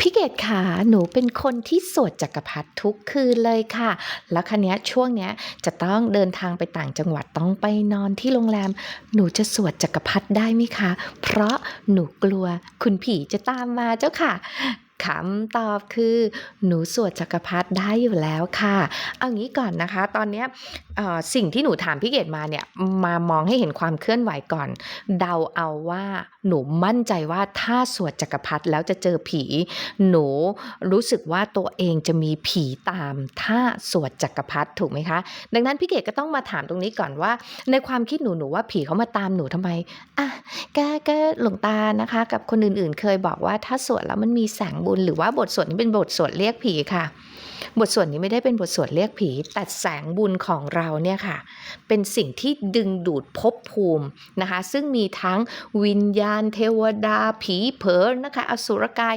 พี่เกดขาหนูเป็นคนที่สวดจักรพรรดิทุกคืนเลยค่ะ แล้วคันนี้ช่วงเนี้ยจะต้องเดินทางไปต่างจังหวัดต้องไปนอนที่โรงแรม หนูจะสวดจักรพรรดิได้ไหมคะ เพราะหนูกลัวคุณผีจะตามมาเจ้าค่ะ คำตอบคือ หนูสวดจักรพรรดิได้อยู่แล้วค่ะ เอางี้ก่อนนะคะ ตอนเนี้ยสิ่งที่หนูถามพี่เกดมาเนี่ยมามองให้เห็นความเคลื่อนไหวก่อน เดาเอาว่าหนูมั่นใจว่าถ้าสวดจักรพรรดิแล้วจะเจอผี หนูรู้สึกว่าตัวเองจะมีผีตาม ถ้าสวดจักรพรรดิถูกไหมคะ ดังนั้นพี่เกดก็ต้องมาถามตรงนี้ก่อนว่า ในความคิดหนูหนูว่าผีเขามาตามหนูทำไมอะแกก็หลวงตานะคะ กับคนอื่นๆ เคยบอกว่าถ้าสวดแล้วมันมีแสงบุญหรือว่าบทสวดนี้เป็นบทสวดเรียกผีค่ะ บทสวดนี้ไม่ได้เป็นบทสวดเรียกผีแต่แสงบุญของเราเนี่ยค่ะ เป็นสิ่งที่ดึงดูดภพภูมินะคะ ซึ่งมีทั้งวิญญาณเทวดาผีเผลอนะคะ อสุรกาย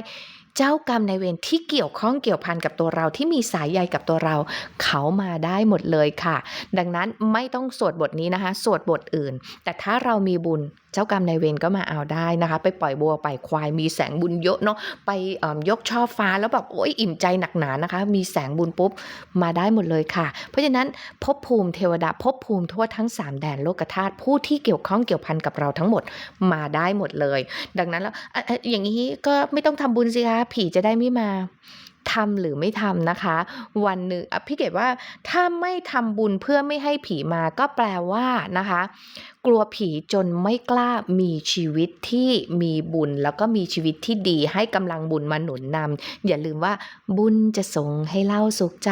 เจ้ากรรมในเวรที่เกี่ยวข้องเกี่ยวพันกับตัวเราที่มีสายใยกับตัวเรา เขามาได้หมดเลยค่ะ ดังนั้นไม่ต้องสวดบทนี้นะคะ สวดบทอื่น แต่ถ้าเรามีบุญ จ้ากรรมนายเวรก็มาเอาได้นะคะ ไปปล่อยบัวปล่อยควายมีแสงบุญเยอะเนาะไปยกช่อฟ้าแล้วแบบโอ้ยอิ่มใจหนักหนานะคะ มีแสงบุญปุ๊บมาได้หมดเลยค่ะ เพราะฉะนั้นภพภูมิเทวดาภพภูมิทั่วทั้ง 3 แดนโลกธาตุผู้ที่เกี่ยวข้องเกี่ยวพันกับเราทั้งหมดมาได้หมดเลย ดังนั้นแล้วออย่างนี้ก็ไม่ต้องทำบุญสิคะผีจะได้ไม่มาทำหรือไม่ทำนะคะ วันหนึ่งอะพี่เกดว่าถ้าไม่ทำบุญเพื่อไม่ให้ผีมาก็แปลว่านะคะ กลัวผีจนไม่กล้ามีชีวิตที่มีบุญ แล้วก็มีชีวิตที่ดีให้กำลังบุญมาหนุนนำอย่าลืมว่าบุญจะส่งให้เล่าสุขใจ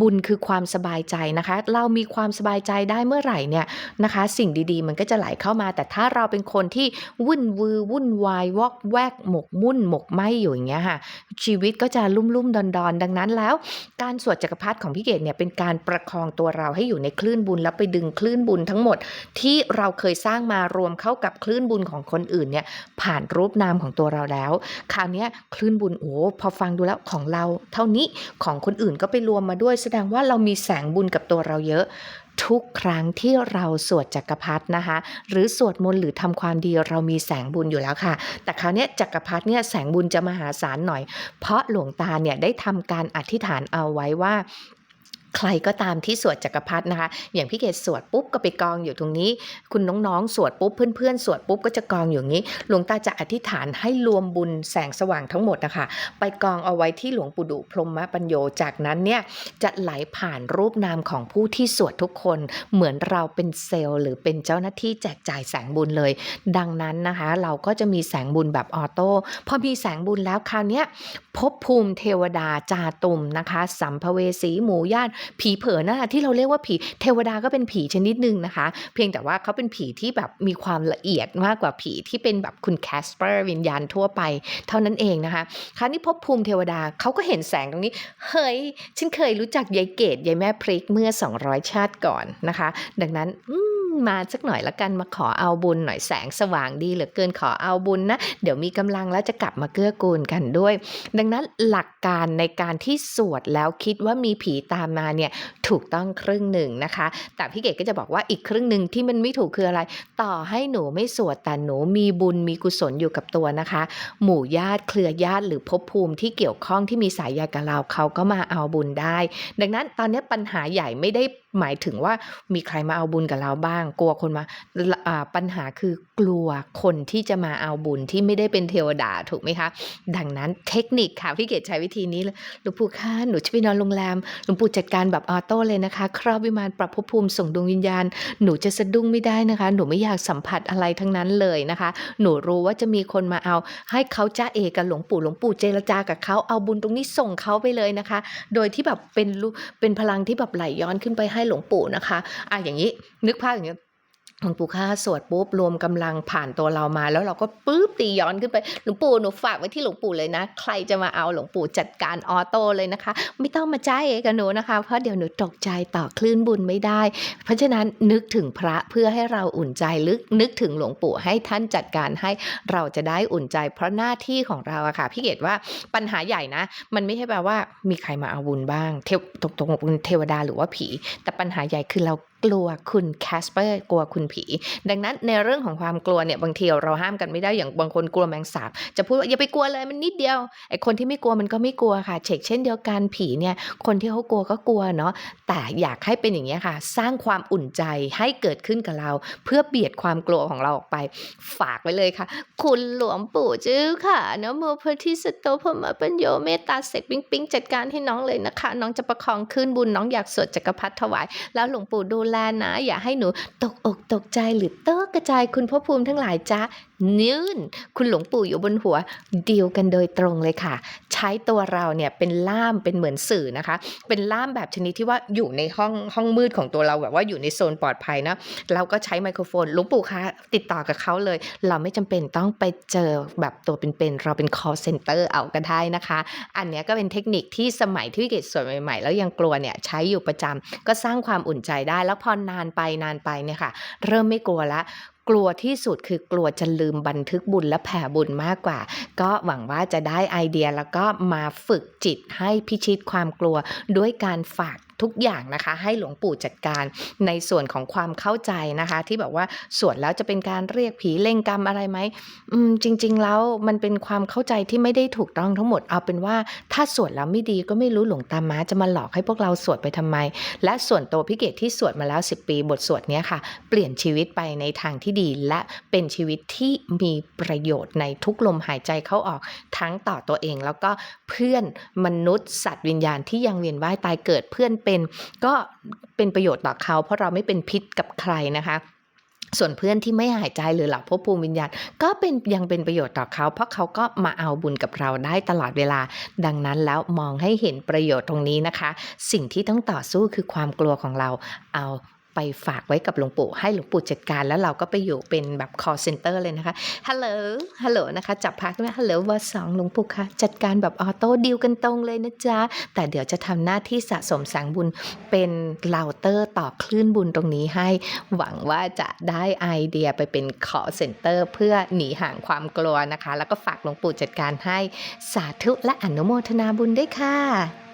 บุญคือความสบายใจนะคะ เรามีความสบายใจได้เมื่อไหร่เนี่ยนะคะ สิ่งดีๆ มันก็จะไหลเข้ามา แต่ถ้าเราเป็นคนที่วุ่นวือวุ่นวายวอกแวกหมกมุ่นหมกไหมอยู่อย่างเงี้ยค่ะชีวิตก็จะลุ่มลุ่มดอนดอนดังนั้นแล้ว การสวดจักรพรรดิของพี่เกดเนี่ยเป็นการประคองตัวเราให้อยู่ในคลื่นบุญแล้วไปดึงคลื่นบุญทั้งหมดที่เราเคยสร้างมารวมเข้ากับคลื่นบุญของคนอื่นเนี่ยผ่านรูปนามของตัวเราแล้ว คราวนี้คลื่นบุญโอ้พอฟังดูแล้วของเรา เท่านี้ของคนอื่นก็ไปรวมมาด้วย แสดงว่าเรามีแสงบุญกับตัวเราเยอะทุกครั้งที่เราสวดจักรพรรดินะคะ หรือสวดมนต์หรือทำความดีเรามีแสงบุญอยู่แล้วค่ะ แต่คราวนี้จักรพรรดิเนี่ยแสงบุญจะมหาศาลหน่อย เพราะหลวงตาเนี่ยได้ทำการอธิษฐานเอาไว้ว่า ใครก็ตามที่สวดจักรพรรดินะคะ อย่างพี่เกดสวดปุ๊บก็ไปกองอยู่ตรงนี้ คุณน้องๆ สวดปุ๊บเพื่อนๆ สวดปุ๊บก็จะกองอยู่างนี้ หลวงตาจะอธิษฐานให้รวมบุญแสงสว่างทั้งหมดนะคะ ไปกองเอาไว้ที่หลวงปู่ดุพรหมปัญโยจากนั้นเนี่ยจะไหลผ่านรูปนามของผู้ที่สวดทุกคน เหมือนเราเป็นเซลล์หรือเป็นเจ้าหน้าที่แจกจ่ายแสงบุญเลย ดังนั้นนะคะ เราก็จะมีแสงบุญแบบออโต้พอมีแสงบุญแล้วคราวนี้ยภพภูมิเทวดาจาตุมนะคะ สัมภเวสีหมู่ญาติผีเผลอนั่นแหละที่เราเรียกว่าผีเทวดาก็เป็นผีชนิดหนึ่งนะคะ เพียงแต่ว่าเขาเป็นผีที่แบบมีความละเอียดมากกว่าผีที่เป็นแบบคุณแคสเปอร์วิญญาณทั่วไป เท่านั้นเองนะคะคราวนี้พบภูมิเทวดาเขาก็เห็นแสงตรงนี้ เฮ้ย ฉันเคยรู้จักยายเกตยายแม่พริกเมื่อ 200 ชาติก่อนนะคะ ดังนั้นอืม มาสักหน่อยละกันมาขอเอาบุญหน่อยแสงสว่างดีเหลือเกินขอเอาบุญนะ เดี๋ยวมีกำลังแล้วจะกลับมาเกื้อกูลกันด้วย ดังนั้นหลักการในการที่สวดแล้วคิดว่ามีผีตามมาเนี่ยถูกต้องครึ่งหนึ่งนะคะ แต่พี่เกดก็จะบอกว่าอีกครึ่งหนึ่งที่มันไม่ถูกคืออะไร ต่อให้หนูไม่สวดแต่หนูมีบุญมีกุศลอยู่กับตัวนะคะ หมู่ญาติเครือญาติหรือภพภูมิที่เกี่ยวข้องที่มีสายใยกับเราเขาก็มาเอาบุญได้ ดังนั้นตอนนี้ปัญหาใหญ่ไม่ได้หมายถึงว่ามีใครมาเอาบุญกับเราบ้างกลัวคนมาปัญหาคือกลัวคนที่จะมาเอาบุญที่ไม่ได้เป็นเทวดาถูกไหมคะ ดังนั้นเทคนิคค่ะพี่เกดใช้วิธีนี้เลยหลวงปู่คะหนูจะไปนอนโรงแรมหลวงปู่จัดการแบบออโต้เลยนะคะ ครอบวิมานปรับภพภูมิส่งดวงวิญญาณ หนูจะสะดุ้งไม่ได้นะคะ หนูไม่อยากสัมผัสอะไรทั้งนั้นเลยนะคะ หนูรู้ว่าจะมีคนมาเอา ให้เขาจ้าเอกับหลวงปู่หลวงปู่เจรจากับเขาเอาบุญตรงนี้ส่งเขาไปเลยนะคะ โดยที่แบบเป็นรูเป็นพลังที่แบบไหลย้อนขึ้นไปให้หลวงปู่นะคะอะอย่างนี้นึกภาพอย่างนี้ หลวงปู่ค่าสวดปุ๊บรวมกำลังผ่านตัวเรามา แล้วเราก็ปุ๊บตีย้อนขึ้นไปหลวงปู่หนูฝากไว้ที่หลวงปู่เลยนะ ใครจะมาเอาหลวงปู่จัดการออโต้เลยนะคะ ไม่ต้องมาจ้าเอกับหนูนะคะ เพราะเดี๋ยวหนูตกใจต่อคลื่นบุญไม่ได้ เพราะฉะนั้นนึกถึงพระเพื่อให้เราอุ่นใจลึกนึกถึงหลวงปู่ให้ท่านจัดการให้เราจะได้อุ่นใจ เพราะหน้าที่ของเราอะค่ะพี่เกดว่าปัญหาใหญ่นะ มันไม่ใช่แปลว่ามีใครมาเอาบุญบ้างเทวตกตกลงเป็นเทวดาหรือว่าผี แต่ปัญหาใหญ่คือเรากลัวคุณแคสเปอร์กลัวคุณผี ดังนั้นในเรื่องของความกลัวเนี่ยบางทีเราห้ามกันไม่ได้อย่างบางคนกลัวแมงสาบ จะพูดว่าอย่าไปกลัวเลยมันนิดเดียวไอ้คนที่ไม่กลัวมันก็ไม่กลัวค่ะเชกเช่นเดียวกันผีเนี่ยคนที่เขากลัวก็กลัวเนาะแต่อยากให้เป็นอย่างนี้ค่ะ สร้างความอุ่นใจให้เกิดขึ้นกับเรา เพื่อเบียดความกลัวของเราออกไป ฝากไว้เลยค่ะ คุณหลวงปู่จื้อค่ะนะโมพุทธิสโตพมปัญโยเมตตาเสกปิ๊งปิ๊งจัดการให้น้องเลยนะคะ น้องจะประคองขึ้นบุญน้องอยากสวดจักรพรรดิถวายแล้วหลวงปู่ดูแลนะ อย่าให้หนูตกอกตกใจหรือเตกกระจายคุณพ่อภูมิทั้งหลายจ้านื่น คุณหลวงปู่อยู่บนหัวเดียวกันโดยตรงเลยค่ะ ใช้ตัวเราเนี่ยเป็นล่ามเป็นเหมือนสื่อนะคะ เป็นล่ามแบบชนิดที่ว่าอยู่ในห้องห้องมืดของตัวเราแบบว่าอยู่ในโซนปลอดภัยนะเราก็ใช้ไมโครโฟนลวงปู่คะติดต่อกับเขาเลย เราไม่จำเป็นต้องไปเจอแบบตัวเป็นๆเราเป็น call center เอาก็ได้นะคะ อันนี้ก็เป็นเทคนิคที่สมัยที่วิกฤตสวยใหม่ๆ แล้วยังกลัวเนี่ยใช้อยู่ประจำก็สร้างความอุ่นใจได้ แล้วพอนานไปนานไปเนี่ยค่ะ เริ่มไม่กลัวละ กลัวที่สุดคือกลัวจะลืมบันทึกบุญและแผ่บุญมากกว่า ก็หวังว่าจะได้ไอเดียแล้วก็มาฝึกจิตให้พิชิตความกลัวด้วยการฝาก ทุกอย่างนะคะ ให้หลวงปู่จัดการในส่วนของความเข้าใจนะคะ ที่แบบว่าสวดแล้วจะเป็นการเรียกผีเล่งกรรมอะไรไหมอืมจริง ๆ แล้วมันเป็นความเข้าใจที่ไม่ได้ถูกต้องทั้งหมดเอาเป็นว่าถ้าสวดแล้วไม่ดีก็ไม่รู้หลวงตาม้าจะมาหลอกให้พวกเราสวดไปทำไม และส่วนตัวพี่เกดที่สวดมาแล้ว 10 ปีบทสวดนี้ค่ะ เปลี่ยนชีวิตไปในทางที่ดี และเป็นชีวิตที่มีประโยชน์ในทุกลมหายใจเข้าออกทั้งต่อตัวเอง แล้วก็เพื่อนมนุษย์สัตว์วิญญาณที่ยังเวียนว่ายตายเกิดเพื่อนเป็นก็เป็นประโยชน์ต่อเขาเพราะเราไม่เป็นพิษกับใครนะคะส่วนเพื่อนที่ไม่หายใจหรือหลับพบภูมิวิญญาณก็เป็นยังเป็นประโยชน์ต่อเขา เพราะเขาก็มาเอาบุญกับเราได้ตลอดเวลา ดังนั้นแล้วมองให้เห็นประโยชน์ตรงนี้นะคะ สิ่งที่ต้องต่อสู้คือความกลัวของเราเอา ไปฝากไว้กับหลวงปู่ให้หลวงปู่จัดการ แล้วเราก็ไปอยู่เป็นแบบ call center เลยนะคะฮัลโหลฮัลโหลนะคะ จับพักไหมฮัลโหลวอสองหลวงปู่คะจัดการแบบออโต้ดีลกันตรงเลยนะจ๊ะ แต่เดี๋ยวจะทำหน้าที่สะสมแสงบุญเป็นเราเตอร์ต่อคลื่นบุญตรงนี้ให้ หวังว่าจะได้ไอเดียไปเป็น call center เพื่อหนีห่างความกลัวนะคะ แล้วก็ฝากหลวงปู่จัดการให้สาธุและอนุโมทนาบุญด้วยค่ะ